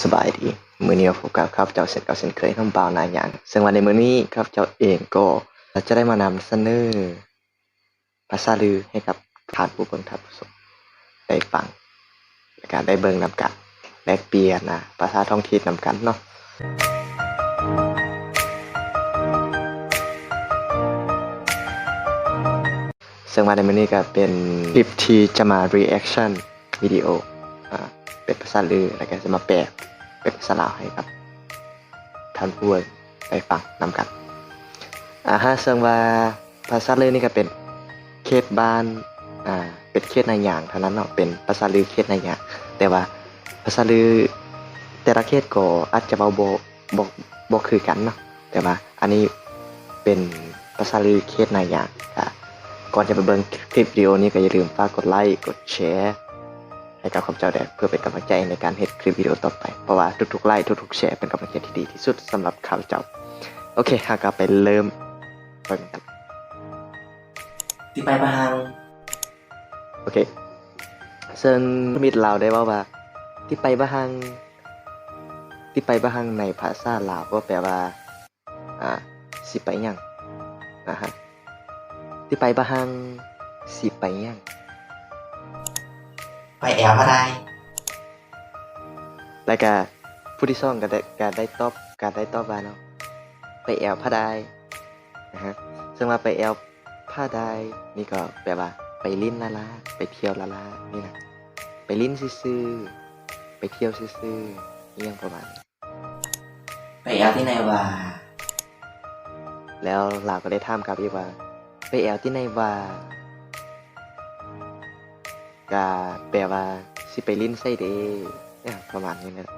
สบายดี มือนี้ผมกับครับเจ้าเสร็จกับเส้นเคยน้องบ่าวนายอย่างซึ่งวันในมือนี้ครับเจ้าเองก็จะได้มานำเสนอภาษาลือให้กับทานผู้เบิ่งทับผู้ชมได้ฟังและการได้เบิ่งนำกันแลกเปลี่ยนนะภาษาท้องถิ่นนำกันเนาะซึ่งวันในมือนี้ก็เป็นคลิปที่จะมา reaction วิดีโอ เป็นภาษาลือแล้วก็จะมาแปลเป็นภาษาลาวให้ครับท่านผู้ได้ฟังนำกันอ่าฮะซึ่งว่าภาษาลือนี่ก็เป็นเขตบ้านอ่าเป็นเขตในอย่างเท่านั้นเนาะเป็นภาษาลือเขตในอย่างแต่ว่าภาษาลือแต่ละเขตก็อาจจะเบาบ่บ่บ่คือกันเนาะแต่ว่าอันนี้เป็นภาษาลือเขตในอย่างก่อนจะไปเบิ่งคลิปวิดีโอนี้ก็อย่าลืมฝากกดไลค์กดแชร์ ให้กับข้าพเจ้าแดกเพื่อเป็นกำลังใจในการเฮ็ดคลิปวิดีโอต่อไป เพราะว่าทุกๆไลค์ทุกๆแชร์เป็นกำลังใจที่ดีที่สุดสำหรับข้าพเจ้า โอเคหากลับไปเริ่มเบิ่งกันที่ไปบางโอเคซึ่งมิตรลาวได้ว่าว่าที่ไปบะฮังที่ไปบะฮังในภาษาลาวก็แปลว่าอ่าสิไปหยังนะฮะที่ไปบะฮังสิไปหยัง ไปแอลก็ได้แล้วก็ผู้ที่สองก็ได้ก็ได้ตอบก็ได้ตอบว่าเนาะไปแอลผ้าได้นะฮะซึ่งว่าไปแอลผ้าได้นี่ก็แปลว่า ไปลิ้นละละไปเที่ยวละละนี่นะไปลิ้นซื่อๆไปเที่ยวซื่อๆเรื่องประมาณนี้ไปแอลที่ไหนวะแล้วเราก็ได้ถามกลับอีกว่า ไปแอลที่ไหนว่า ก็แปลว่าสิไปลิ้นไส้เดเนี่ยประมาณนี้นะ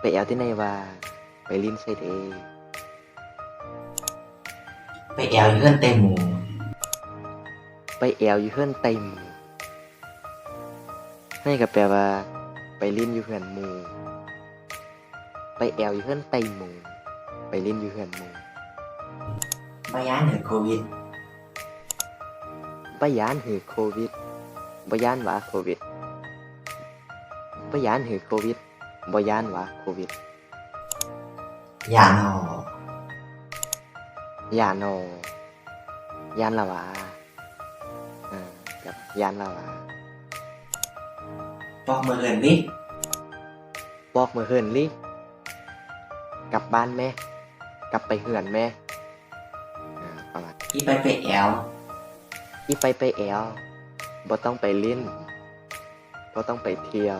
ไปแอลที่ไหนว่าไปลิ้นไส้เดไปแอลอยู่เพื่อนเต็มหมูไปแอวอยู่เฮือนเต็มให้ก็แปลว่าไปลิ้นอยู่เฮือนหมูไปแอวอยู่เฮือนเต็มหมูไปลิ้นอยู่เฮือนหมูไปย้านเหนือโควิดบ่ยานหือโควิด บ่ยานว่าโควิดบ่ยานหือโควิดบ่ยานว่าโควิดยานอยานโนยานละวาอ่ากับยานละวาปอกมือเอินดิบอกมือเฮือนลิกลับบ้านแม่ กลับไปเฮือนแม่อ่าประมาณที่ไปไปแอลอีไปไปแอล บ่ต้องไปลิ้นบ่ต้องไปเที่ยว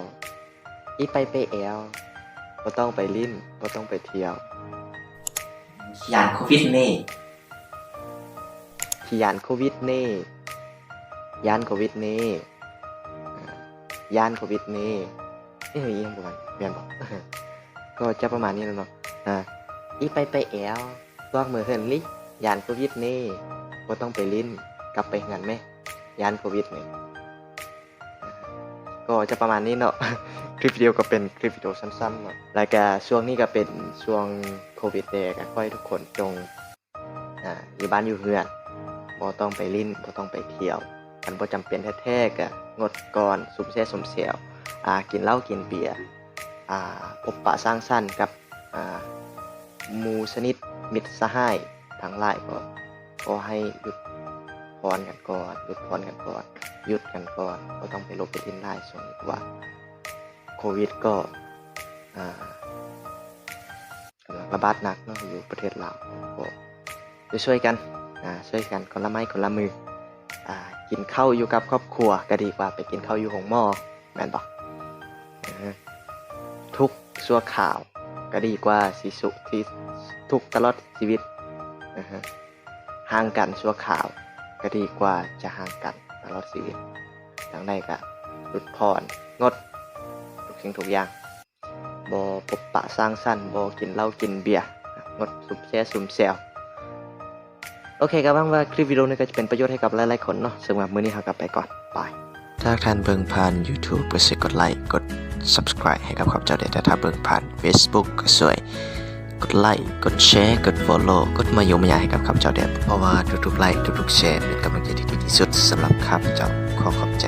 อีไปไปแอลบ่ต้องไปลิ้นบ่ต้องไปเที่ยวยานโควิดนี่ที่ยานโควิดนี่ยานโควิดนี่อ่ายานโควิดนี่เอ้ยยังประมาณเรียนบอกก็จะประมาณนี้แล้วเนาะอ่าอีไปไปแอลบอกมือเฮินลิยานโควิดนี่บ่ต้องไปลิ้นกลับไปงานไหม ยานโควิดนี่ก็จะประมาณนี้เนาะคลิปวิดีโอก็เป็นคลิปวิดีโอสั้นๆเนาะแล้วก็ช่วงนี้ก็เป็นช่วงโควิดเดก็ขอให้ทุกคนจงอ่าอยู่บ้านอยู่เรือนบ่ต้องไปลิ้นบ่ต้องไปเที่ยวมันบ่จำเป็นแท้ๆก็งดก่อนสุมแซ่สมเสียวอ่ากินเหล้ากินเบียร์อ่าพบปะสร้างสรรค์กับอ่ามูสนิทมิตรสหายทั้งหลายก็ก็ให้หยุด พรกันก่อนหยุดพรกันก่อนหยุดกันก่อนก็ต้องไปลบไปทิ้นได้ส่วนนี้เพราะว่าโควิดก็กำลังระบาดหนักเนาะอยู่ประเทศลาวก็ช่วยกันช่วยกันคนละไม้คนละมืออกินข้าวอยู่กับครอบครัวก็ดีกว่าไปกินข้าวอยู่ของหม้อแม่นบอกทุกชั่วข่าวก็ดีกว่าสิสุที่ทุกตลอดชีวิตห่างกันชั่วข่าว ก็ดีกว่าจะห่างกันตลอดชีวิตทางใดก็หลุดพรงดทุกสิ่งทุกอย่างบอพบปะสร้างสรรค์บอกินเหล้ากินเบียร์งดสุบแซ่สุมแซวโอเคก็หวังว่าคลิปวิดีโอนี้ก็จะเป็นประโยชน์ให้กับหลายๆคนเนาะซึ่งว่ามื้อนี้เรากลับไปก่อนบายถ้าท่านเบิ่งผ่าน YouTube ก็ช่วยกดไลค์กด Subscribe ให้กับข้าพเจ้าได้แต่ถ้าเบิ่งผ่าน Facebook ก็ช่วย กดไลค์ กดแชร์ กด Follow กดมาโยมยาให้กับข้าพเจ้าได้เพราะว่าทุกๆไลค์ทุกๆแชร์เป็นกำลังใจที่ดีที่สุดสำหรับข้าพเจ้าขอขอบใจ